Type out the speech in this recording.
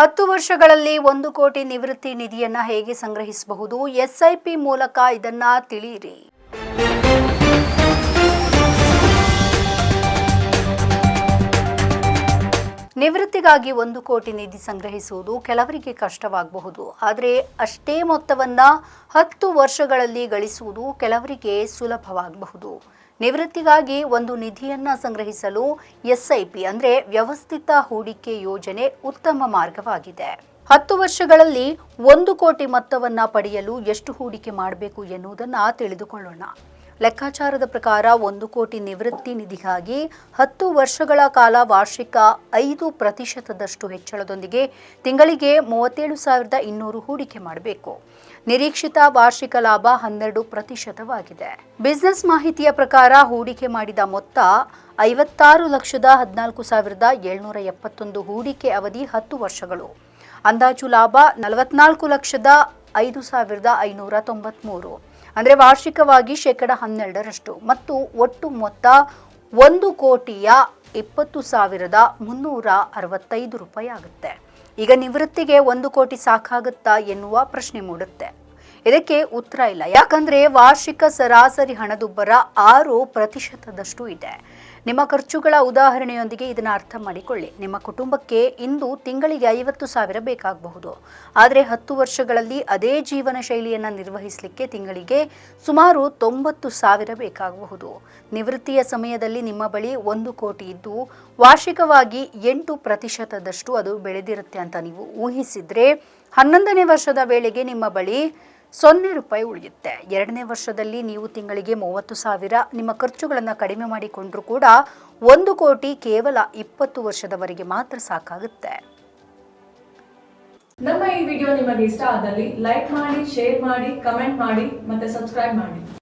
ಹತ್ತು ವರ್ಷಗಳಲ್ಲಿ ಒಂದು ಕೋಟಿ ನಿವೃತ್ತಿ ನಿಧಿಯನ್ನ ಹೇಗೆ ಸಂಗ್ರಹಿಸಬಹುದು? ಎಸ್ಐಪಿ ಮೂಲಕ ಇದನ್ನ ತಿಳಿಯಿರಿ. ನಿವೃತ್ತಿಗಾಗಿ ಒಂದು ಕೋಟಿ ನಿಧಿ ಸಂಗ್ರಹಿಸುವುದು ಕೆಲವರಿಗೆ ಕಷ್ಟವಾಗಬಹುದು. ಆದರೆ ಅಷ್ಟೇ ಮೊತ್ತವನ್ನು ಹತ್ತು ವರ್ಷಗಳಲ್ಲಿ ಗಳಿಸುವುದು ಕೆಲವರಿಗೆ ಸುಲಭವಾಗಬಹುದು. ನಿವೃತ್ತಿಗಾಗಿ ಒಂದು ನಿಧಿಯನ್ನ ಸಂಗ್ರಹಿಸಲು ಎಸ್ಐಪಿ ಅಂದ್ರೆ ವ್ಯವಸ್ಥಿತ ಹೂಡಿಕೆ ಯೋಜನೆ ಉತ್ತಮ ಮಾರ್ಗವಾಗಿದೆ. ಹತ್ತು ವರ್ಷಗಳಲ್ಲಿ ಒಂದು ಕೋಟಿ ಮೊತ್ತವನ್ನ ಪಡೆಯಲು ಎಷ್ಟು ಹೂಡಿಕೆ ಮಾಡಬೇಕು ಎನ್ನುವುದನ್ನು ತಿಳಿದುಕೊಳ್ಳೋಣ. ಲೆಕ್ಕಾಚಾರದ ಪ್ರಕಾರ ಒಂದು ಕೋಟಿ ನಿವೃತ್ತಿ ನಿಧಿಗಾಗಿ ಹತ್ತು ವರ್ಷಗಳ ಕಾಲ ವಾರ್ಷಿಕ ಐದು ಪ್ರತಿಶತದಷ್ಟು ಹೆಚ್ಚಳದೊಂದಿಗೆ ತಿಂಗಳಿಗೆ ಮೂವತ್ತೇಳು ಸಾವಿರದ ಇನ್ನೂರು ಹೂಡಿಕೆ ಮಾಡಬೇಕು. ನಿರೀಕ್ಷಿತ ವಾರ್ಷಿಕ ಲಾಭ ಹನ್ನೆರಡು ಪ್ರತಿಶತವಾಗಿದೆ. ಬಿಸ್ನೆಸ್ ಮಾಹಿತಿಯ ಪ್ರಕಾರ ಹೂಡಿಕೆ ಮಾಡಿದ ಮೊತ್ತ ಐವತ್ತಾರು ಲಕ್ಷದ ಹದಿನಾಲ್ಕು ಸಾವಿರದ ಏಳ್ನೂರ ಎಪ್ಪತ್ತೊಂದು ಹೂಡಿಕೆ ಅವಧಿ ಹತ್ತು ವರ್ಷಗಳು. ಅಂದಾಜು ಲಾಭ ನಲವತ್ನಾಲ್ಕು ಲಕ್ಷದ ಐದು ಸಾವಿರದ ಐನೂರ ತೊಂಬತ್ಮೂರು. ಅಂದರೆ ವಾರ್ಷಿಕವಾಗಿ ಶೇಕಡ ಹನ್ನೆರಡರಷ್ಟು. ಮತ್ತು ಒಟ್ಟು ಮೊತ್ತ ಒಂದು ಕೋಟಿಯ ಇಪ್ಪತ್ತು ಸಾವಿರದ ಮುನ್ನೂರ ಅರವತ್ತೈದು ರೂಪಾಯಿ ಆಗುತ್ತೆ. ಈಗ ನಿವೃತ್ತಿಗೆ ಒಂದು ಕೋಟಿ ಸಾಕಾಗುತ್ತಾ ಎನ್ನುವ ಪ್ರಶ್ನೆ ಮೂಡುತ್ತೆ. ಇದಕ್ಕೆ ಉತ್ತರ ಇಲ್ಲ. ಯಾಕಂದ್ರೆ ವಾರ್ಷಿಕ ಸರಾಸರಿ ಹಣದುಬ್ಬರ ಆರು ಪ್ರತಿಶತದಷ್ಟು ಇದೆ. ನಿಮ್ಮ ಖರ್ಚುಗಳ ಉದಾಹರಣೆಯೊಂದಿಗೆ ಇದನ್ನು ಅರ್ಥ ಮಾಡಿಕೊಳ್ಳಿ. ನಿಮ್ಮ ಕುಟುಂಬಕ್ಕೆ ಇಂದು ತಿಂಗಳಿಗೆ ಐವತ್ತು ಸಾವಿರ ಬೇಕಾಗಬಹುದು. ಆದರೆ ಹತ್ತು ವರ್ಷಗಳಲ್ಲಿ ಅದೇ ಜೀವನ ಶೈಲಿಯನ್ನು ನಿರ್ವಹಿಸಲಿಕ್ಕೆ ತಿಂಗಳಿಗೆ ಸುಮಾರು ತೊಂಬತ್ತು ಸಾವಿರ ಬೇಕಾಗಬಹುದು. ನಿವೃತ್ತಿಯ ಸಮಯದಲ್ಲಿ ನಿಮ್ಮ ಬಳಿ ಒಂದು ಕೋಟಿ ಇದ್ದು, ವಾರ್ಷಿಕವಾಗಿ ಎಂಟು ಪ್ರತಿಶತದಷ್ಟು ಅದು ಬೆಳೆದಿರುತ್ತೆ ಅಂತ ನೀವು ಊಹಿಸಿದ್ರೆ ಹನ್ನೊಂದನೇ ವರ್ಷದ ವೇಳೆಗೆ ನಿಮ್ಮ ಬಳಿ ಸೊನ್ನೆ ರೂಪಾಯಿ ಉಳಿಯುತ್ತೆ. ಎರಡನೇ ವರ್ಷದಲ್ಲಿ ನೀವು ತಿಂಗಳಿಗೆ ಮೂವತ್ತು ಸಾವಿರ, ನಿಮ್ಮ ಖರ್ಚುಗಳನ್ನು ಕಡಿಮೆ ಮಾಡಿಕೊಂಡ್ರೂ ಕೂಡ ಒಂದು ಕೋಟಿ ಕೇವಲ ಇಪ್ಪತ್ತು ವರ್ಷದವರೆಗೆ ಮಾತ್ರ ಸಾಕಾಗುತ್ತೆ. ನಮ್ಮ ಈ ವಿಡಿಯೋ ನಿಮಗೆ ಇಷ್ಟ ಆದಲ್ಲಿ ಲೈಕ್ ಮಾಡಿ, ಶೇರ್ ಮಾಡಿ, ಕಮೆಂಟ್ ಮಾಡಿ ಮತ್ತೆ ಸಬ್ಸ್ಕ್ರೈಬ್ ಮಾಡಿ.